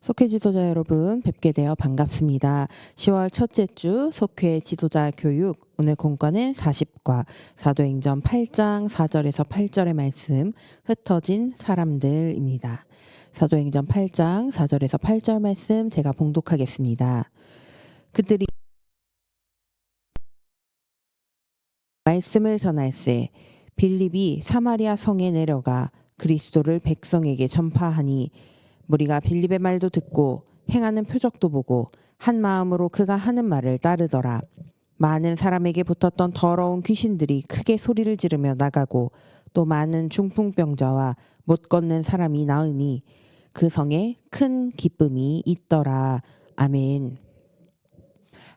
속회 지도자 여러분 뵙게 되어 반갑습니다. 10월 첫째 주 속회 지도자 교육 오늘 공과는 40과 사도행전 8장 4절에서 8절의 말씀 흩어진 사람들입니다. 사도행전 8장 4절에서 8절 말씀 제가 봉독하겠습니다. 그들이 말씀을 전할세 빌립이 사마리아 성에 내려가 그리스도를 백성에게 전파하니 무리가 빌립의 말도 듣고 행하는 표적도 보고 한 마음으로 그가 하는 말을 따르더라. 많은 사람에게 붙었던 더러운 귀신들이 크게 소리를 지르며 나가고 또 많은 중풍병자와 못 걷는 사람이 나으니 그 성에 큰 기쁨이 있더라. 아멘.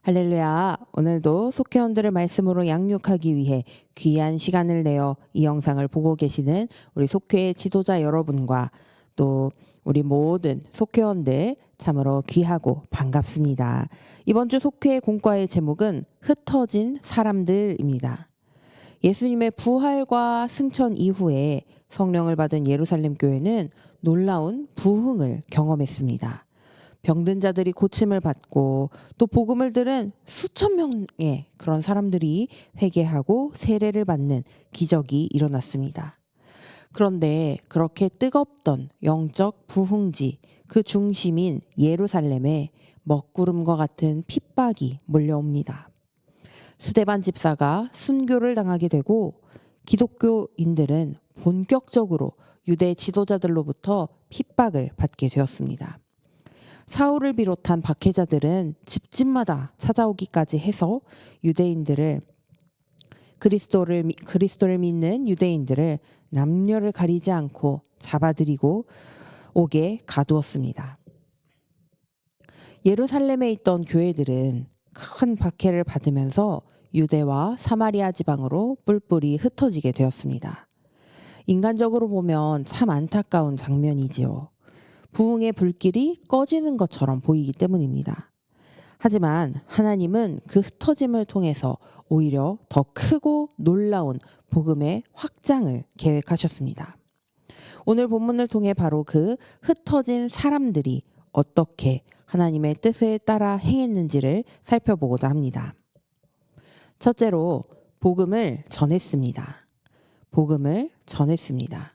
할렐루야. 오늘도 속회원들을 말씀으로 양육하기 위해 귀한 시간을 내어 이 영상을 보고 계시는 우리 속회의 지도자 여러분과 또 우리 모든 속회원들 참으로 귀하고 반갑습니다. 이번 주 속회 공과의 제목은 흩어진 사람들입니다. 예수님의 부활과 승천 이후에 성령을 받은 예루살렘 교회는 놀라운 부흥을 경험했습니다. 병든 자들이 고침을 받고 또 복음을 들은 수천 명의 그런 사람들이 회개하고 세례를 받는 기적이 일어났습니다. 그런데 그렇게 뜨겁던 영적 부흥지 그 중심인 예루살렘에 먹구름과 같은 핍박이 몰려옵니다. 스데반 집사가 순교를 당하게 되고 기독교인들은 본격적으로 유대 지도자들로부터 핍박을 받게 되었습니다. 사울을 비롯한 박해자들은 집집마다 찾아오기까지 해서 유대인들을 그리스도를 그리스도를 믿는 유대인들을 남녀를 가리지 않고 잡아들이고 옥에 가두었습니다. 예루살렘에 있던 교회들은 큰 박해를 받으면서 유대와 사마리아 지방으로 뿔뿔이 흩어지게 되었습니다. 인간적으로 보면 참 안타까운 장면이지요. 부흥의 불길이 꺼지는 것처럼 보이기 때문입니다. 하지만 하나님은 그 흩어짐을 통해서 오히려 더 크고 놀라운 복음의 확장을 계획하셨습니다. 오늘 본문을 통해 바로 그 흩어진 사람들이 어떻게 하나님의 뜻에 따라 행했는지를 살펴보고자 합니다. 첫째로 복음을 전했습니다. 복음을 전했습니다.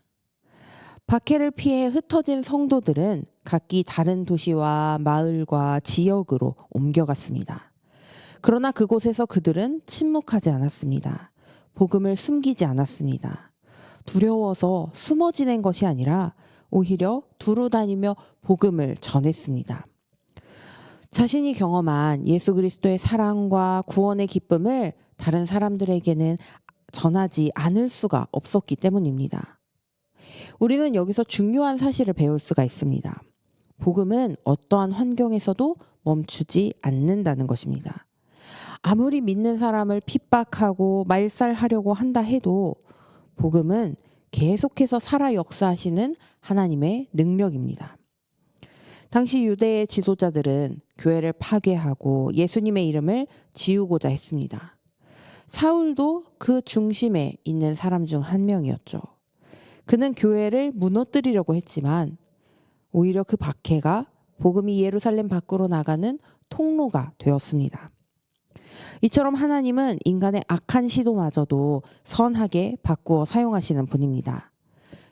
박해를 피해 흩어진 성도들은 각기 다른 도시와 마을과 지역으로 옮겨갔습니다. 그러나 그곳에서 그들은 침묵하지 않았습니다. 복음을 숨기지 않았습니다. 두려워서 숨어 지낸 것이 아니라 오히려 두루 다니며 복음을 전했습니다. 자신이 경험한 예수 그리스도의 사랑과 구원의 기쁨을 다른 사람들에게는 전하지 않을 수가 없었기 때문입니다. 우리는 여기서 중요한 사실을 배울 수가 있습니다. 복음은 어떠한 환경에서도 멈추지 않는다는 것입니다. 아무리 믿는 사람을 핍박하고 말살하려고 한다 해도 복음은 계속해서 살아 역사하시는 하나님의 능력입니다. 당시 유대의 지도자들은 교회를 파괴하고 예수님의 이름을 지우고자 했습니다. 사울도 그 중심에 있는 사람 중 한 명이었죠. 그는 교회를 무너뜨리려고 했지만 오히려 그 박해가 복음이 예루살렘 밖으로 나가는 통로가 되었습니다. 이처럼 하나님은 인간의 악한 시도마저도 선하게 바꾸어 사용하시는 분입니다.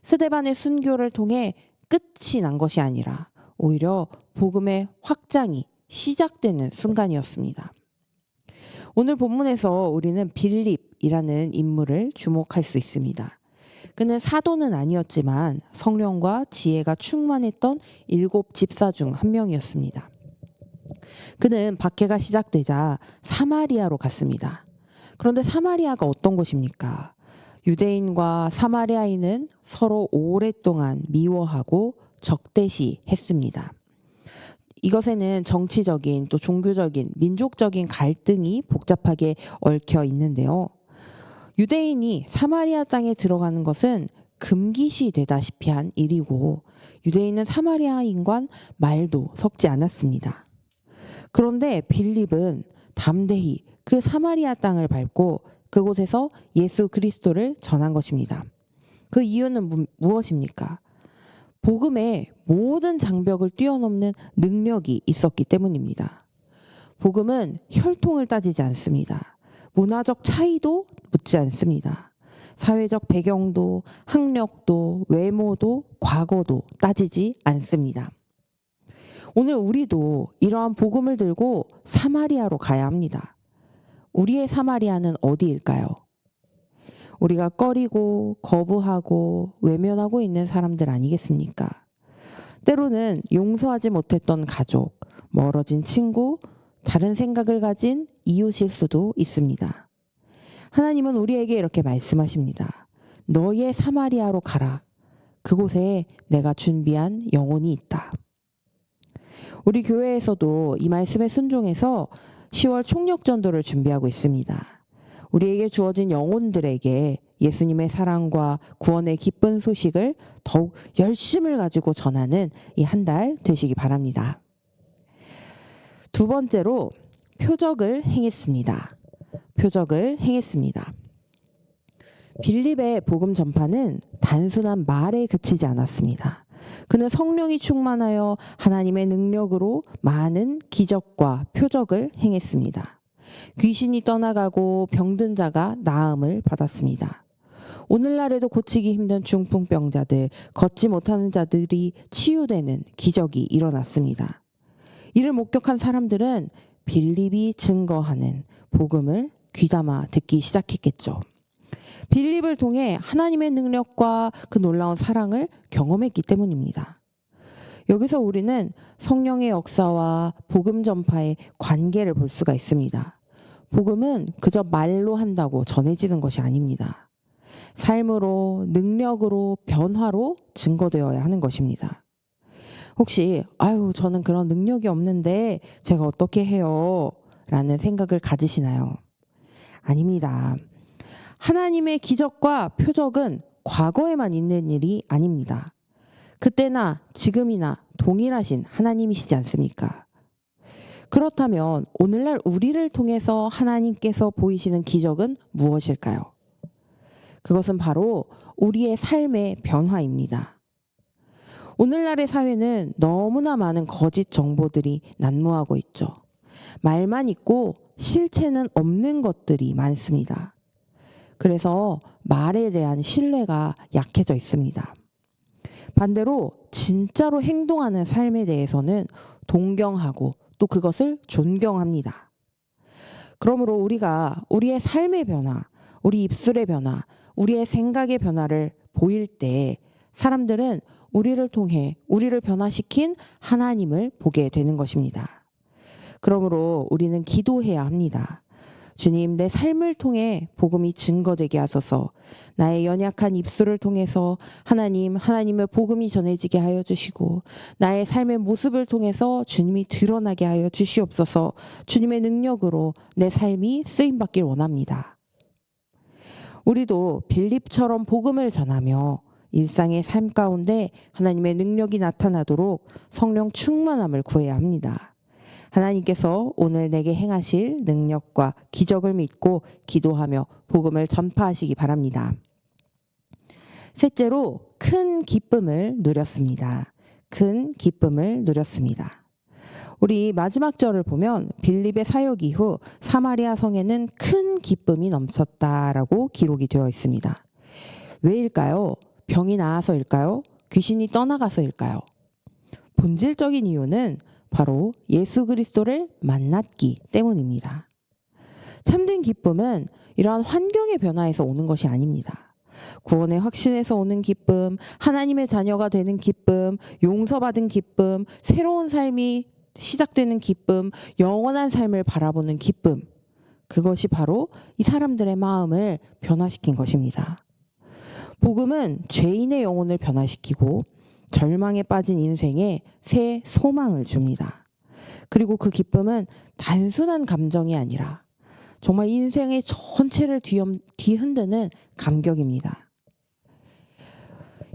스데반의 순교를 통해 끝이 난 것이 아니라 오히려 복음의 확장이 시작되는 순간이었습니다. 오늘 본문에서 우리는 빌립이라는 인물을 주목할 수 있습니다. 그는 사도는 아니었지만 성령과 지혜가 충만했던 일곱 집사 중 한 명이었습니다. 그는 박해가 시작되자 사마리아로 갔습니다. 그런데 사마리아가 어떤 곳입니까? 유대인과 사마리아인은 서로 오랫동안 미워하고 적대시 했습니다. 이것에는 정치적인 또 종교적인 민족적인 갈등이 복잡하게 얽혀 있는데요. 유대인이 사마리아 땅에 들어가는 것은 금기시 되다시피 한 일이고 유대인은 사마리아인과 말도 섞지 않았습니다. 그런데 빌립은 담대히 그 사마리아 땅을 밟고 그곳에서 예수 그리스도를 전한 것입니다. 그 이유는 무, 무엇입니까? 복음에 모든 장벽을 뛰어넘는 능력이 있었기 때문입니다. 복음은 혈통을 따지지 않습니다. 문화적 차이도 묻지 않습니다. 사회적 배경도, 학력도, 외모도, 과거도 따지지 않습니다. 오늘 우리도 이러한 복음을 들고 사마리아로 가야 합니다. 우리의 사마리아는 어디일까요? 우리가 꺼리고 거부하고 외면하고 있는 사람들 아니겠습니까? 때로는 용서하지 못했던 가족, 멀어진 친구, 다른 생각을 가진 이웃일 수도 있습니다. 하나님은 우리에게 이렇게 말씀하십니다. 너의 사마리아로 가라. 그곳에 내가 준비한 영혼이 있다. 우리 교회에서도 이 말씀에 순종해서 10월 총력전도를 준비하고 있습니다. 우리에게 주어진 영혼들에게 예수님의 사랑과 구원의 기쁜 소식을 더욱 열심을 가지고 전하는 이 한 달 되시기 바랍니다. 두 번째로 표적을 행했습니다. 표적을 행했습니다. 빌립의 복음 전파는 단순한 말에 그치지 않았습니다. 그는 성령이 충만하여 하나님의 능력으로 많은 기적과 표적을 행했습니다. 귀신이 떠나가고 병든 자가 나음을 받았습니다. 오늘날에도 고치기 힘든 중풍병자들, 걷지 못하는 자들이 치유되는 기적이 일어났습니다. 이를 목격한 사람들은 빌립이 증거하는 복음을 귀담아 듣기 시작했겠죠. 빌립을 통해 하나님의 능력과 그 놀라운 사랑을 경험했기 때문입니다. 여기서 우리는 성령의 역사와 복음 전파의 관계를 볼 수가 있습니다. 복음은 그저 말로 한다고 전해지는 것이 아닙니다. 삶으로, 능력으로, 변화로 증거되어야 하는 것입니다. 혹시, 아유, 저는 그런 능력이 없는데 제가 어떻게 해요? 라는 생각을 가지시나요? 아닙니다. 하나님의 기적과 표적은 과거에만 있는 일이 아닙니다. 그때나 지금이나 동일하신 하나님이시지 않습니까? 그렇다면 오늘날 우리를 통해서 하나님께서 보이시는 기적은 무엇일까요? 그것은 바로 우리의 삶의 변화입니다. 오늘날의 사회는 너무나 많은 거짓 정보들이 난무하고 있죠. 말만 있고 실체는 없는 것들이 많습니다. 그래서 말에 대한 신뢰가 약해져 있습니다. 반대로 진짜로 행동하는 삶에 대해서는 동경하고 또 그것을 존경합니다. 그러므로 우리가 우리의 삶의 변화, 우리 입술의 변화, 우리의 생각의 변화를 보일 때 사람들은 우리를 통해 우리를 변화시킨 하나님을 보게 되는 것입니다. 그러므로 우리는 기도해야 합니다. 주님, 내 삶을 통해 복음이 증거되게 하소서. 나의 연약한 입술을 통해서 하나님, 하나님의 복음이 전해지게 하여 주시고, 나의 삶의 모습을 통해서 주님이 드러나게 하여 주시옵소서. 주님의 능력으로 내 삶이 쓰임 받길 원합니다. 우리도 빌립처럼 복음을 전하며 일상의 삶 가운데 하나님의 능력이 나타나도록 성령 충만함을 구해야 합니다. 하나님께서 오늘 내게 행하실 능력과 기적을 믿고 기도하며 복음을 전파하시기 바랍니다. 셋째로 큰 기쁨을 누렸습니다. 큰 기쁨을 누렸습니다. 우리 마지막 절을 보면 빌립의 사역 이후 사마리아 성에는 큰 기쁨이 넘쳤다라고 기록이 되어 있습니다. 왜일까요? 병이 나아서일까요? 귀신이 떠나가서일까요? 본질적인 이유는 바로 예수 그리스도를 만났기 때문입니다. 참된 기쁨은 이러한 환경의 변화에서 오는 것이 아닙니다. 구원의 확신에서 오는 기쁨, 하나님의 자녀가 되는 기쁨, 용서받은 기쁨, 새로운 삶이 시작되는 기쁨, 영원한 삶을 바라보는 기쁨. 그것이 바로 이 사람들의 마음을 변화시킨 것입니다. 복음은 죄인의 영혼을 변화시키고 절망에 빠진 인생에 새 소망을 줍니다. 그리고 그 기쁨은 단순한 감정이 아니라 정말 인생의 전체를 뒤흔드는 감격입니다.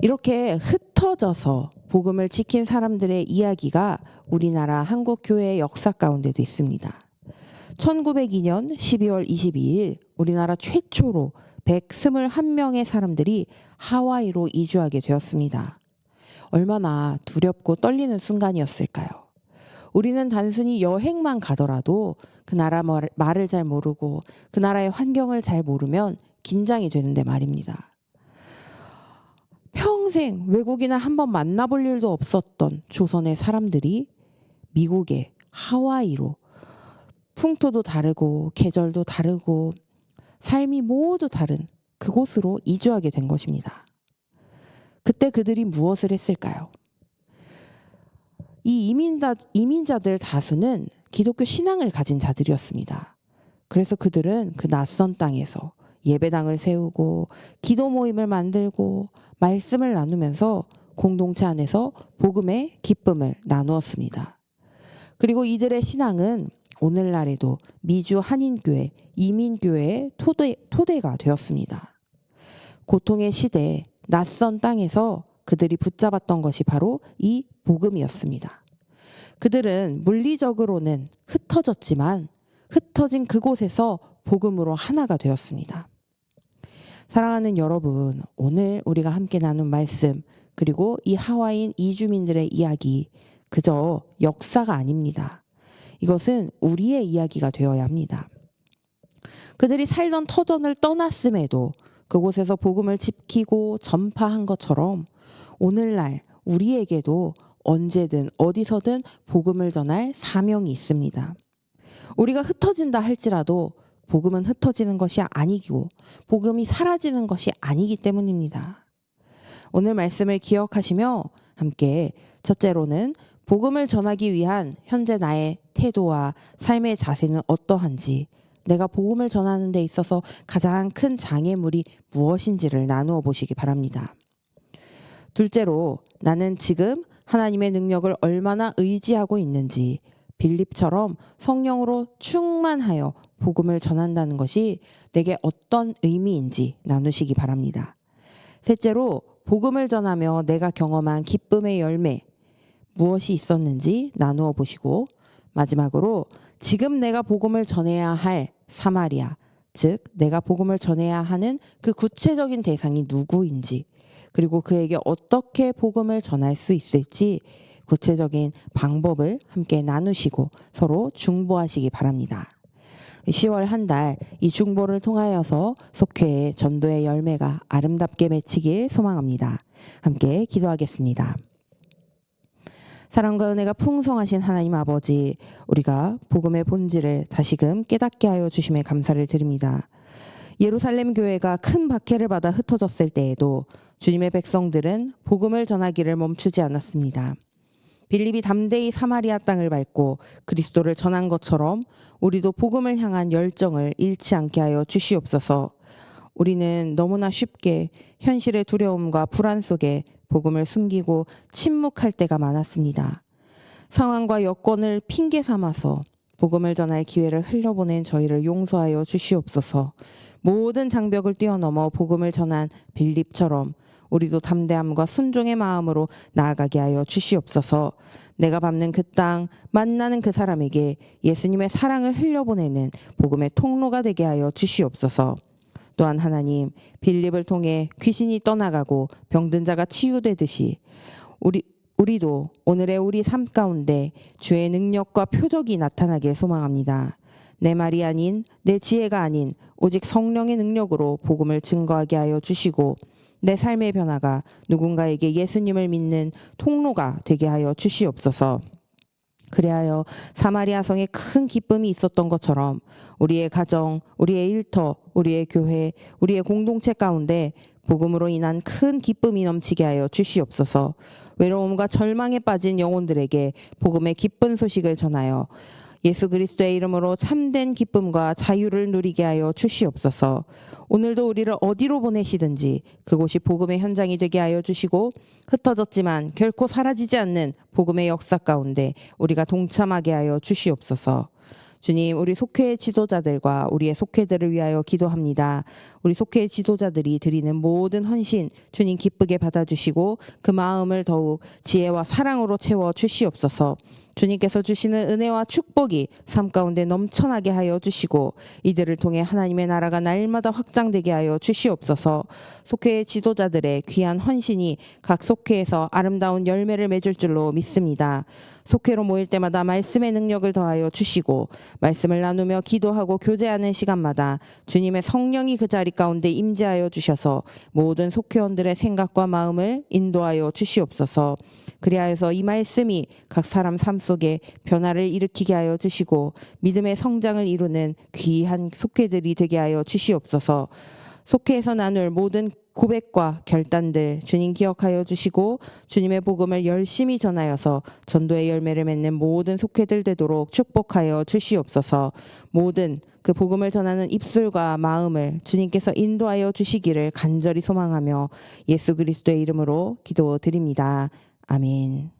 이렇게 흩어져서 복음을 지킨 사람들의 이야기가 우리나라 한국교회의 역사 가운데도 있습니다. 1902년 12월 22일 우리나라 최초로 121명의 사람들이 하와이로 이주하게 되었습니다. 얼마나 두렵고 떨리는 순간이었을까요? 우리는 단순히 여행만 가더라도 그 나라 말- 말을 잘 모르고 그 나라의 환경을 잘 모르면 긴장이 되는데 말입니다. 평생 외국인을 한번 만나볼 일도 없었던 조선의 사람들이 미국의 하와이로 풍토도 다르고 계절도 다르고 삶이 모두 다른 그곳으로 이주하게 된 것입니다. 그때 그들이 무엇을 했을까요? 이 이민자, 이민자들 다수는 기독교 신앙을 가진 자들이었습니다. 그래서 그들은 그 낯선 땅에서 예배당을 세우고 기도 모임을 만들고 말씀을 나누면서 공동체 안에서 복음의 기쁨을 나누었습니다. 그리고 이들의 신앙은 오늘날에도 미주 한인교회, 이민교회의 토대, 토대가 되었습니다. 고통의 시대, 낯선 땅에서 그들이 붙잡았던 것이 바로 이 복음이었습니다. 그들은 물리적으로는 흩어졌지만 흩어진 그곳에서 복음으로 하나가 되었습니다. 사랑하는 여러분, 오늘 우리가 함께 나눈 말씀, 그리고 이 하와인 이주민들의 이야기, 그저 역사가 아닙니다. 이것은 우리의 이야기가 되어야 합니다. 그들이 살던 터전을 떠났음에도 그곳에서 복음을 지키고 전파한 것처럼 오늘날 우리에게도 언제든 어디서든 복음을 전할 사명이 있습니다. 우리가 흩어진다 할지라도 복음은 흩어지는 것이 아니고 복음이 사라지는 것이 아니기 때문입니다. 오늘 말씀을 기억하시며 함께 첫째로는 복음을 전하기 위한 현재 나의 태도와 삶의 자세는 어떠한지 내가 복음을 전하는 데 있어서 가장 큰 장애물이 무엇인지를 나누어 보시기 바랍니다. 둘째로 나는 지금 하나님의 능력을 얼마나 의지하고 있는지 빌립처럼 성령으로 충만하여 복음을 전한다는 것이 내게 어떤 의미인지 나누시기 바랍니다. 셋째로 복음을 전하며 내가 경험한 기쁨의 열매 무엇이 있었는지 나누어 보시고 마지막으로 지금 내가 복음을 전해야 할 사마리아 즉 내가 복음을 전해야 하는 그 구체적인 대상이 누구인지 그리고 그에게 어떻게 복음을 전할 수 있을지 구체적인 방법을 함께 나누시고 서로 중보하시기 바랍니다. 10월 한 달 이 중보를 통하여서 속회의 전도의 열매가 아름답게 맺히길 소망합니다. 함께 기도하겠습니다. 사랑과 은혜가 풍성하신 하나님 아버지, 우리가 복음의 본질을 다시금 깨닫게 하여 주심에 감사를 드립니다. 예루살렘 교회가 큰 박해를 받아 흩어졌을 때에도 주님의 백성들은 복음을 전하기를 멈추지 않았습니다. 빌립이 담대히 사마리아 땅을 밟고 그리스도를 전한 것처럼 우리도 복음을 향한 열정을 잃지 않게 하여 주시옵소서. 우리는 너무나 쉽게 현실의 두려움과 불안 속에 복음을 숨기고 침묵할 때가 많았습니다. 상황과 여건을 핑계 삼아서 복음을 전할 기회를 흘려보낸 저희를 용서하여 주시옵소서. 모든 장벽을 뛰어넘어 복음을 전한 빌립처럼 우리도 담대함과 순종의 마음으로 나아가게 하여 주시옵소서. 내가 밟는 그 땅, 만나는 그 사람에게 예수님의 사랑을 흘려보내는 복음의 통로가 되게 하여 주시옵소서. 또한 하나님, 빌립을 통해 귀신이 떠나가고 병든 자가 치유되듯이 우리 우리도 오늘의 우리 삶 가운데 주의 능력과 표적이 나타나길 소망합니다. 내 말이 아닌 내 지혜가 아닌 오직 성령의 능력으로 복음을 증거하게 하여 주시고 내 삶의 변화가 누군가에게 예수님을 믿는 통로가 되게 하여 주시옵소서. 그리하여 사마리아 성에 큰 기쁨이 있었던 것처럼 우리의 가정, 우리의 일터, 우리의 교회, 우리의 공동체 가운데 복음으로 인한 큰 기쁨이 넘치게 하여 주시옵소서. 외로움과 절망에 빠진 영혼들에게 복음의 기쁜 소식을 전하여 예수 그리스도의 이름으로 참된 기쁨과 자유를 누리게 하여 주시옵소서. 오늘도 우리를 어디로 보내시든지 그곳이 복음의 현장이 되게 하여 주시고 흩어졌지만 결코 사라지지 않는 복음의 역사 가운데 우리가 동참하게 하여 주시옵소서. 주님, 우리 속회의 지도자들과 우리의 속회들을 위하여 기도합니다. 우리 속회의 지도자들이 드리는 모든 헌신 주님 기쁘게 받아주시고 그 마음을 더욱 지혜와 사랑으로 채워 주시옵소서. 주님께서 주시는 은혜와 축복이 삶 가운데 넘쳐나게 하여 주시고 이들을 통해 하나님의 나라가 날마다 확장되게 하여 주시옵소서. 속회의 지도자들의 귀한 헌신이 각 속회에서 아름다운 열매를 맺을 줄로 믿습니다. 속회로 모일 때마다 말씀의 능력을 더하여 주시고 말씀을 나누며 기도하고 교제하는 시간마다 주님의 성령이 그 자리 가운데 임재하여 주셔서 모든 속회원들의 생각과 마음을 인도하여 주시옵소서. 그리하여서 이 말씀이 각 사람 삶 속에 변화를 일으키게 하여 주시고 믿음의 성장을 이루는 귀한 속회들이 되게 하여 주시옵소서. 속회에서 나눌 모든 고백과 결단들 주님 기억하여 주시고 주님의 복음을 열심히 전하여서 전도의 열매를 맺는 모든 속회들 되도록 축복하여 주시옵소서. 모든 그 복음을 전하는 입술과 마음을 주님께서 인도하여 주시기를 간절히 소망하며 예수 그리스도의 이름으로 기도드립니다. 아멘.